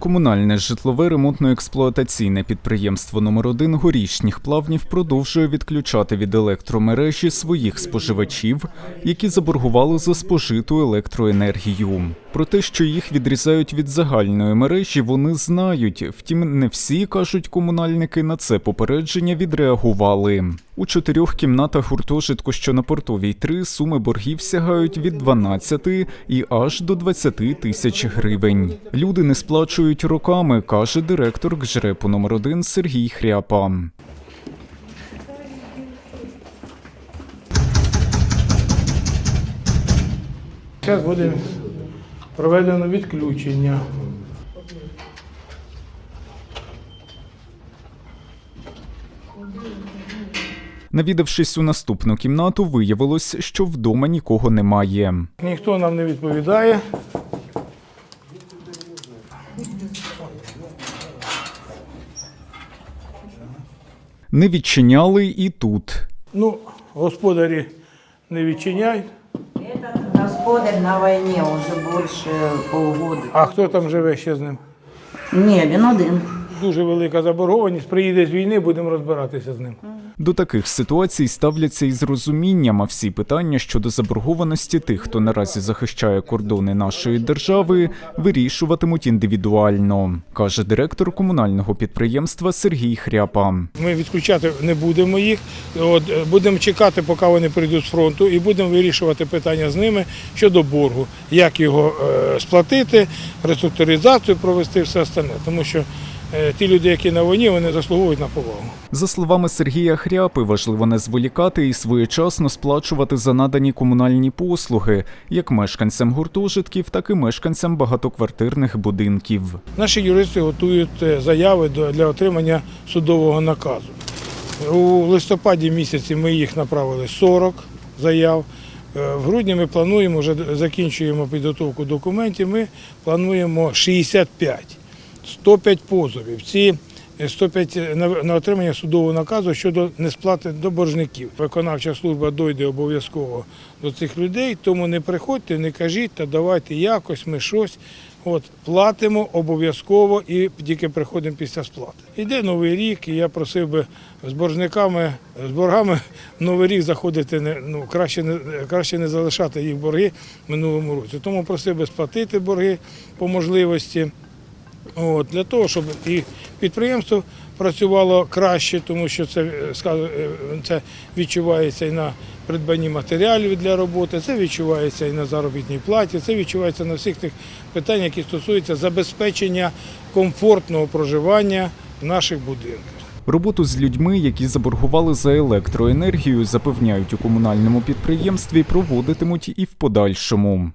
Комунальне житлове ремонтно-експлуатаційне підприємство номер 1 горішніх плавнів продовжує відключати від електромережі своїх споживачів, які заборгували за спожиту електроенергію. Про те, що їх відрізають від загальної мережі, вони знають. Втім, не всі кажуть комунальники на це попередження відреагували. У чотирьох кімнатах гуртожитку, що на портовій 3, суми боргів сягають від 12 і аж до 20 тисяч гривень. Люди не сплачують роками, каже директор ГЖРЕПу номер 1 Сергій Хряпа. Зараз буде проведено відключення. Навідавшись у наступну кімнату, виявилось, що вдома нікого немає. Ніхто нам не відповідає. Не відчиняли і тут. Ну, господарі не відчиняють. Господарь на войне уже больше полгода. А хто там живе ще з ним? Не, він один. Дуже велика заборгованість. Приїде з війни, будемо розбиратися з ним. До таких ситуацій ставляться із розумінням, а всі питання щодо заборгованості тих, хто наразі захищає кордони нашої держави, вирішуватимуть індивідуально, каже директор комунального підприємства Сергій Хряпа. Ми відключати не будемо їх. От, е, будемо чекати, поки вони прийдуть з фронту, і будемо вирішувати питання з ними щодо боргу, як його е, сплатити, реструктуризацію провести, все остальне. Тому що ті люди, які на війні, вони заслуговують на повагу. За словами Сергія Хряпи, важливо не зволікати і своєчасно сплачувати за надані комунальні послуги як мешканцям гуртожитків, так і мешканцям багатоквартирних будинків. Наші юристи готують е, заяви для отримання судового наказу. У листопаді місяці ми їх направили 40 заяв. Е, В грудні ми плануємо, вже закінчуємо підготовку документів, ми плануємо 65, 105 позовів. Ці е, 105 на, отримання судового наказу щодо несплати до боржників. Виконавча служба дойде обов'язково до цих людей, тому не приходьте, не кажіть, та давайте якось ми щось. От платимо обов'язково і тільки приходимо після сплати. Іде новий рік, і я просив би з боржниками, з боргами новий рік заходити не ну краще не краще не залишати їх борги в минулому році. Тому просив би сплатити борги по можливості. От, для того, щоб і підприємство працювало краще, тому що це, е, е, це відчувається і на придбанні матеріалів для роботи, це відчувається і на заробітній платі, це відчувається на всіх тих питань, які стосуються забезпечення комфортного проживання в наших будинках. Роботу з людьми, які заборгували за електроенергію, запевняють у комунальному підприємстві, проводитимуть і в подальшому.